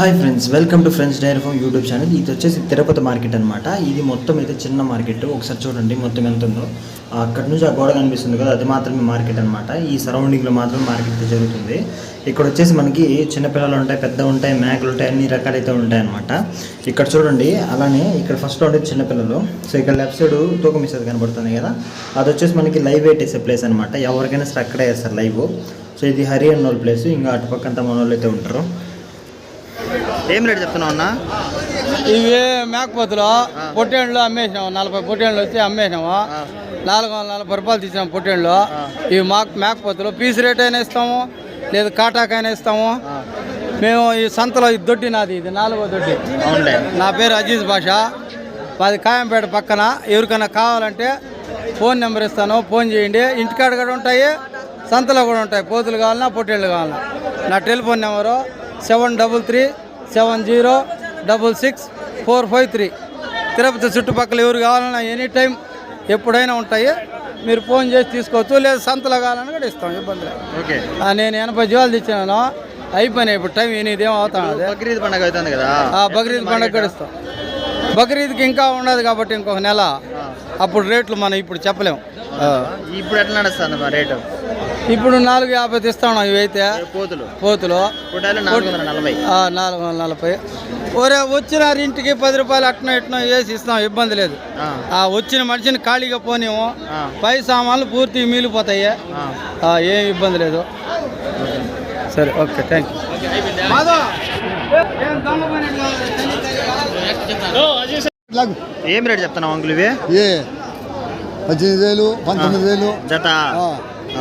Hi friends welcome to friends dairy farm YouTube channel ఇది వచ్చేసి Tirupati market అనమాట ఇది మొత్తం అయితే చిన్న మార్కెట్. ఒకసారి చూడండి మొత్తం ఎంత ఉందో. అక్కడ నుంచి ఆ గోడ కనిపిస్తుంది కదా అది మాత్రమే మార్కెట్ అనమాట ఈ సరౌండింగ్లో మాత్రమే మార్కెట్ అయితే జరుగుతుంది. ఇక్కడ వచ్చేసి మనకి చిన్నపిల్లలు ఉంటాయి పెద్ద ఉంటాయి మేకలు ఉంటాయి అన్ని రకాలైతే ఉంటాయి అనమాట ఇక్కడ చూడండి అలానే ఇక్కడ ఫస్ట్ ఉండేది చిన్నపిల్లలు సో ఇక్కడ లెఫ్ట్ సైడ్ తూకం ఇస్తుంది కనబడుతుంది కదా. అది వచ్చేసి మనకి లైవ్ వెయిట్ వేసే ప్లేస్ అనమాట ఎవరికైనా సరే అక్కడే వేస్తారు లైవ్ సో ఇది హరి అన్న వాళ్ళ ప్లేస్ ఇంకా అటుపక్క అంతా మన వాళ్ళు అయితే ఉంటారు. ఏం రేట్ చెప్తున్నావు అన్న? ఇవి మేకపోతులు పొట్టేళ్ళు అమ్మేసినాము నలభై పొట్టేళ్ళు వచ్చి అమ్మేసినాము నాలుగు వందల నలభై రూపాయలు తీసాము పొట్టేళ్ళు. ఇవి మాకు మేకపోతులు. పీస్ రేట్ అయినా ఇస్తాము లేదా కాటాకైనా ఇస్తాము. మేము ఈ సంతలో ఈ దొడ్డి నాది ఇది నాలుగో దొడ్డి. నా పేరు అజీజ్ భాష. మాది కాయంపేట పక్కన. ఎవరికైనా కావాలంటే ఫోన్ నెంబర్ ఇస్తాను. ఫోన్ చేయండి. ఇంటికాడ కూడా ఉంటాయి సంతలో కూడా ఉంటాయి. పోతులు కావాలన్నా పొట్టేళ్ళు కావాలన్నా. నా telephone number seven double three seven zero double six four five three. Tirupati చుట్టుపక్కల ఎవరు కావాలన్నా ఎనీ టైం ఎప్పుడైనా ఉంటాయి. మీరు ఫోన్ చేసి తీసుకోవచ్చు. లేదా సంతలో కావాలన్నా కూడా ఇస్తాం ఇబ్బంది లేదు. ఓకే. నేను ఎనభై జీవాలు తెచ్చినాను. అయిపోయినాయి ఇప్పుడు టైం ఎనిమిది అవుతాను బక్రీద్ పండుగ అవుతుంది కదా? బక్రీద్ పండుగ కూడా ఇస్తాం. బక్రీద్కి ఇంకా ఉండదు కాబట్టి ఇంకొక నెల. అప్పుడు రేట్లు మనం ఇప్పుడు చెప్పలేం. ఆ. ఇప్పుడు ఎట్లా నడుస్తుంది మా రేటు? ఇప్పుడు నాలుగు యాభై ఇస్తాం ఇవైతే పోతులు? పుట్టాలు నాలుగు వందల నలభై. ఆ, నాలుగు వందల నలభై. ఒరే వచ్చిన ఇంటికి పది రూపాయలు అట్నో ఇట్నో వేసి ఇస్తాం ఇబ్బంది లేదు. ఆ, వచ్చిన మనిషిని ఖాళీగా పోనేమో. పై సామాన్లు పూర్తి మిగిలిపోతాయి. ఏం ఇబ్బంది లేదు. సరే ఓకే థ్యాంక్ ఏం రేట్ చెప్తున్నావు అంకుల్ ఇవి? ఏ? పద్దెనిమిది వేలు పంతొమ్మిది వేలు. జత. ఆ,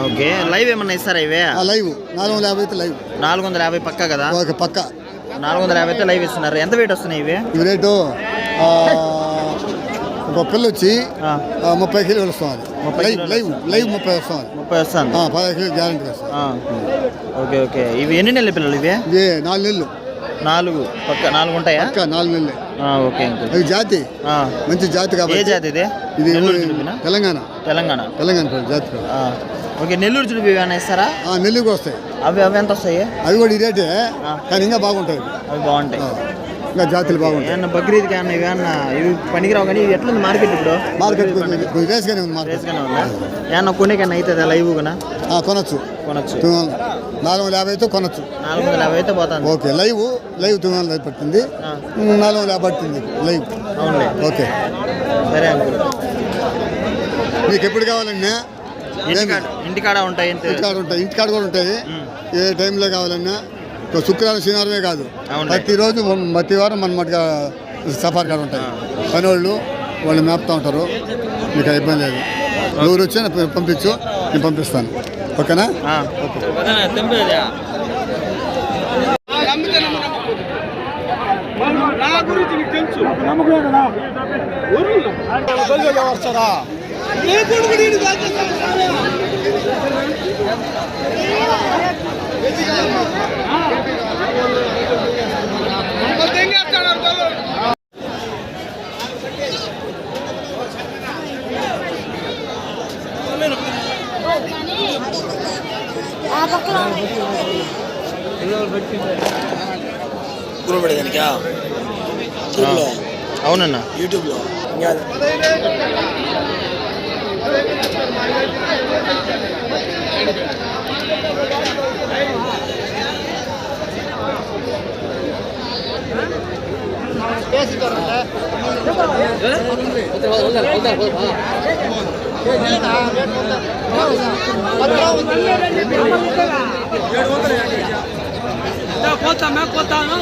ఓకే. లైవ్ ఏమన్నా ఇస్తారా ఇవే? లైవ్. నాలుగు వందల యాభై అయితే లైవ్. నాలుగు వందల యాభై పక్క కదా? ఒక పక్క. నాలుగు వందల యాభై అయితే లైవ్ ఇస్తున్నారు. ఎంత వెయిట్ వస్తున్నాయి ఇవి? ఈ రేటు ఒక పిల్ల వచ్చి ముప్పై కిలోలు వస్తుంది. ముప్పై లైవ్ లైవ్ లైవ్ ముప్పై వస్తుంది. ముప్పై వస్తుంది. Kilo guarantee okay okay. ఇవి ఎన్ని నెలల పిల్లలు ఇవి? ఇది నాలుగు నెలలు. నాలుగు. పక్క నాలుగు ఉంటాయా? నాలుగు నెలలు. Okay uncle. అది జాతి? మంచి జాతి ఏ కాబట్టి జాతి ఇది? ఇది తెలంగాణ. తెలంగాణ. తెలంగాణ జాతి ఓకే నెల్లూరు చుడిపి ఏమైనా ఇస్తారా ఆ, నెల్లుకి వస్తాయి. అవి అవి ఎంత వస్తాయి? అవి కూడా ఈ రేటే. కానీ ఇంకా బాగుంటాయి. అవి బాగుంటాయి. ఇంకా జాతులు బాగుంటాయి. ఏమన్నా బక్రీద్కి ఏమన్నా ఇవి పనికిరావు కానీ ఇవి ఎట్లుంది మార్కెట్ ఇప్పుడు? మార్కెట్ రేస్గానే ఉంది మార్కెట్. రేస్గానే ఉందా? ఏమన్నా కొనేకన్నా అవుతుందా లైవ్ కూడా కొనొచ్చు. కొనొచ్చు. నాలుగు వందల యాభై అయితే కొనొచ్చు. నాలుగు వందల యాభై అయితే పోతుంది. ఓకే లైవ్ లైవ్ తొమ్మిది వందల పడుతుంది నాలుగు వందల యాభై పడుతుంది లైవ్. అవునులే. ఓకే. సరే అంకుల్. మీకు ఎప్పుడు కావాలన్నా? ఇంటికాడ ఇంటికాడ ఉంటాయి ఇంటికాడ ఉంటాయి ఇంటికాడ కూడా ఉంటాయి. ఏ టైంలో కావాలన్నా? శుక్రవారం శనివారమే కాదు. ప్రతిరోజు మన- ప్రతి వారం మన మటుగా సఫార్ కాడ ఉంటాయి. పని వాళ్ళు వాళ్ళు మేపుతూ ఉంటారు. మీకు ఇబ్బంది లేదు. ఎవరు వచ్చినా పంపించు నేను పంపిస్తాను. ఓకేనా? ఆ, ఆ. అవునన్నా యూట్యూబ్లో పోతామే పోతాను